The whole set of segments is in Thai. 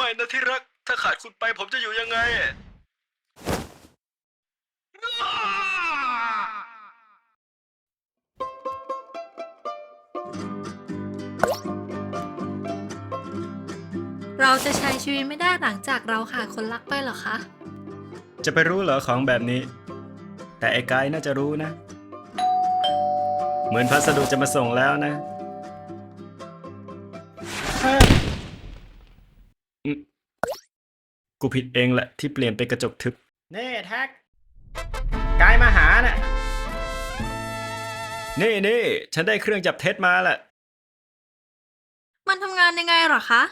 ไม่นะที่รัก ถ้าขาดคุณไปผมจะอยู่ยังไง เราจะใช้ชีวิตไม่ได้หลังจากเราขาดคนรักไปเหรอคะ จะไปรู้เหรอของแบบนี้ แต่ไอ้กายน่าจะรู้นะ เหมือนพัสดุจะมาส่งแล้วนะ กูผิดเองแหละที่เปลี่ยนเป็นกระจกทึบ เน่แท็กกายมาหาน่ะนี่นี่ฉันได้เครื่องจับเท็จมาแหละ มันทำงานยังไงเหรอคะ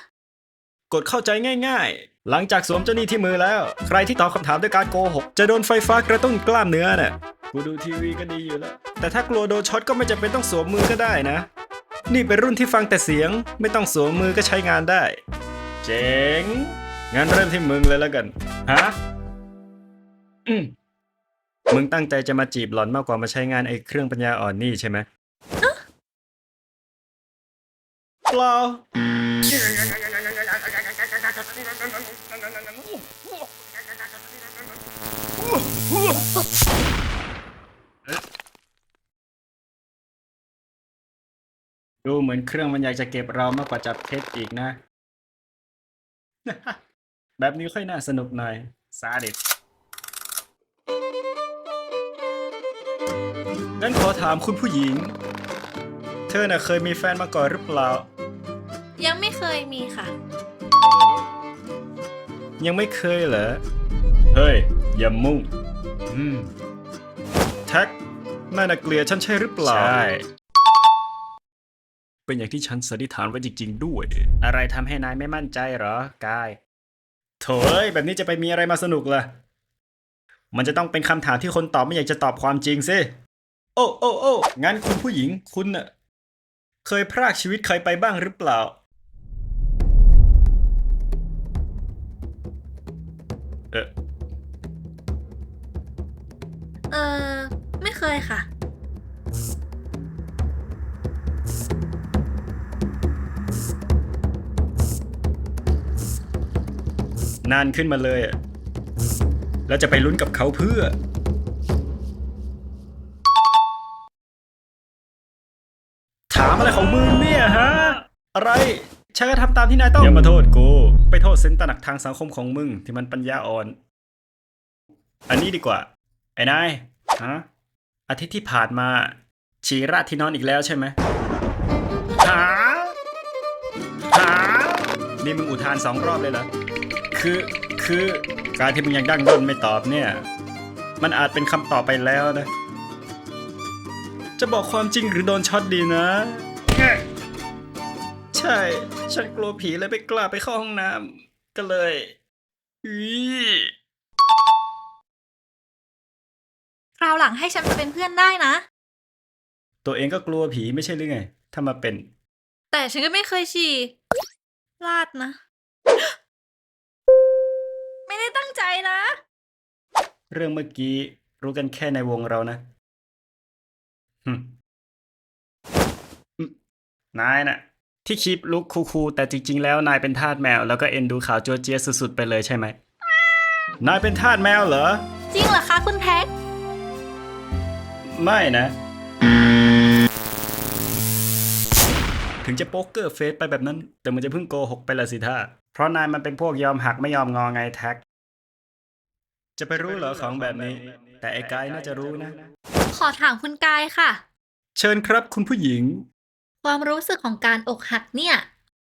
กดเข้าใจง่ายๆ หลังจากสวมเจ้าหนี้ที่มือแล้ว ใครที่ตอบคำถามด้วยการโกหก จะโดนไฟฟ้ากระตุ้นกล้ามเนื้อน่ะ กูดูทีวีก็ดีอยู่แล้ว แต่ถ้ากลัวโดนช็อตก็ไม่จำเป็นต้องสวมมือก็ได้นะ นี่เป็นรุ่นที่ฟังแต่เสียง ไม่ต้องสวมมือก็ใช้งานได้ เจ๋ง งั้นเริ่มที่มึงเลยแล้วกัน ฮะอืมมึงตั้งใจจะมาจีบหล่อนมากกว่ามาใช้งานไอ้เครื่องปัญญาอ่อนนี่ใช่ไหมเปล่าดูเหมือนเครื่องมันอยากจะเก็บเรามากกว่าจับเท็จอีกนะ แบบนี้ค่อยน่าสนุกหน่อยซาดิสงั้นขอถามคุณผู้หญิง เธอน่ะเคยมีแฟนมาก่อนหรือเปล่า ยังไม่เคยมีค่ะ ยังไม่เคยเหรอ เฮ้ย อย่ามุ่ง อืม แท็กนายน่ะเกลียดฉันใช่หรือเปล่า ใช่ เป็นอย่างที่ฉันสันนิษฐานไว้จริง ๆ ด้วย อะไรทำให้นายไม่มั่นใจเหรอกาย โถเอ้ยแบบนี้จะไปมีอะไรมาสนุกล่ะ มันจะต้องเป็นคำถามที่คนตอบไม่อยากจะตอบความจริงสิ โอ้โอ้โอ้งั้นคุณผู้หญิงคุณน่ะ เคยพรากชีวิตใครไปบ้างหรือเปล่า เออเออ ไม่เคยค่ะ นานขึ้นมาเลยอะแล้วจะไปลุ้นกับเขาเพื่อ ถามอะไรของมึงเนี่ยฮะ อะไรฉันก็ทำตามที่นายต้อง อย่ามาโทษกู ไปโทษเซนส์ตระหนักทางสังคมของมึงที่มันปัญญาอ่อน อันนี้ดีกว่า ไอ้นายฮะอาทิตย์ที่ผ่านมาฉีราดที่นอนอีกแล้วใช่ไหมหาหานี่มึงอุทานสองรอบเลยเหรอ คือคือการที่มึงยังดั้งด้นไม่ตอบเนี่ย มันอาจเป็นคำตอบไปแล้วนะ จะบอกความจริงหรือโดนช็อตดีนะ ใช่ ฉันกลัวผีเลยไม่กล้าไปเข้าห้องน้ำก็เลยอีคราวหลังให้ฉันมาเป็นเพื่อนได้นะ ตัวเองก็กลัวผีไม่ใช่หรือไง ถ้ามาเป็น แต่ฉันก็ไม่เคยฉี่ลาดนะ นะ เรื่องเมื่อกี้รู้กันแค่ในวงเรานะหึอืมนายน่ะ ที่คลิปลุกคูลๆแต่จริง ๆ แล้วนายเป็นทาสแมว แล้วก็เอ็นดูข่าวจัวเจียสุดๆ ไปเลยใช่ไหม นายเป็นทาสแมวเหรอ จริงเหรอคะคุณแท็ก ไม่นะ ถึงจะโป๊กเกอร์เฟซไปแบบนั้น แต่มันจะเพิ่งโกหกไปละสิท่าเพราะนายมันเป็นพวกยอมหักไม่ยอมงอไงแท็ก จะไปรู้เหรอของแบบนี้ แต่ไอ้กายน่าจะรู้นะ ขอถามคุณกายค่ะ เชิญครับคุณผู้หญิง ความรู้สึกของการอกหักเนี่ย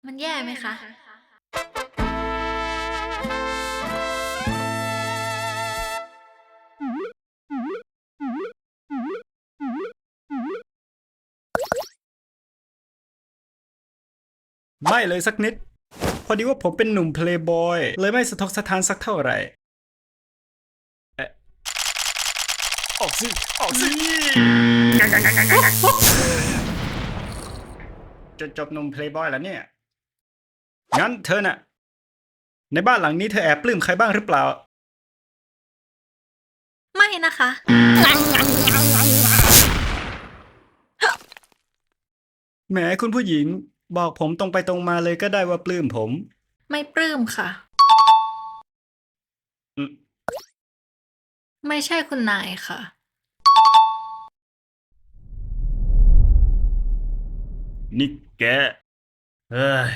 มันแย่ไหมคะ ไม่เลยสักนิด พอดีว่าผมเป็นหนุ่มเพลย์บอยเลยไม่สะทกสะท้านสักเท่าไหร่เอ๊ะ ออกสิออกสิจนจบหนุ่มเพลย์บอยแล้วเนี่ย งั้นเธอน่ะ ในบ้านหลังนี้เธอแอบปลื้มใครบ้างหรือเปล่า ไม่นะคะ แหมคุณผู้หญิงบอกผมตรงไปตรงมาเลยก็ได้ว่าปลื้มผม ไม่ปลื้มค่ะอืม ไม่ใช่คุณนายค่ะ นี่แกเอ้ย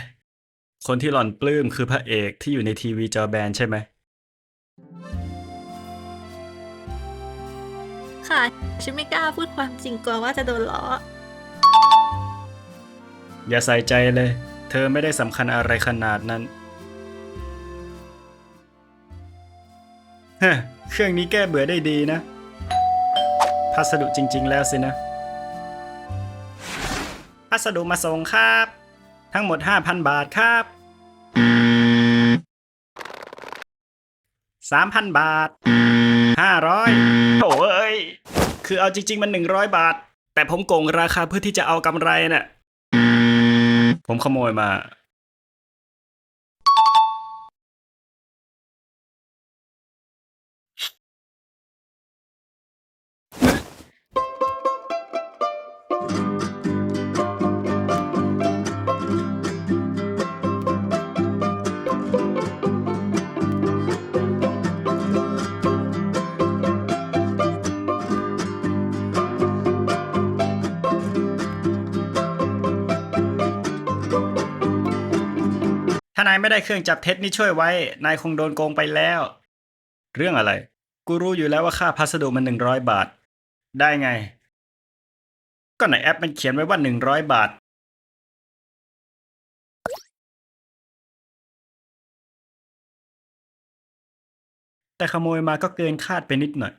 คนที่หล่อนปลื้มคือพระเอกที่อยู่ในทีวีจอแบนใช่ไหม ค่ะ ฉันไม่กล้าพูดความจริงกลัวว่าจะโดนล้อ อย่าใส่ใจเลย เธอไม่ได้สำคัญอะไรขนาดนั้น ฮะเครื่องนี้แก้เบื่อได้ดีนะ พัสดุจริง ๆ แล้วสินะ พัสดุมาส่งครับ ทั้งหมด 5,000 บาทครับ 3,000 บาท 500โถ่เอ้ย คือเอาจริง ๆ มัน 100 บาท แต่ผมโกงราคาเพื่อที่จะเอากำไรน่ะผมขโมยมา ถ้านายไม่ได้เครื่องจับเท็จนี่ช่วยไว้ นายคงโดนโกงไปแล้ว เรื่องอะไร กูรู้อยู่แล้วว่าค่าพัสดุมันหนึ่งร้อยบาท ได้ไง ก็ในแอปมันเขียนไว้ว่าหนึ่งร้อยบาท แต่ขโมยมาก็เกินคาดไปนิดหน่อย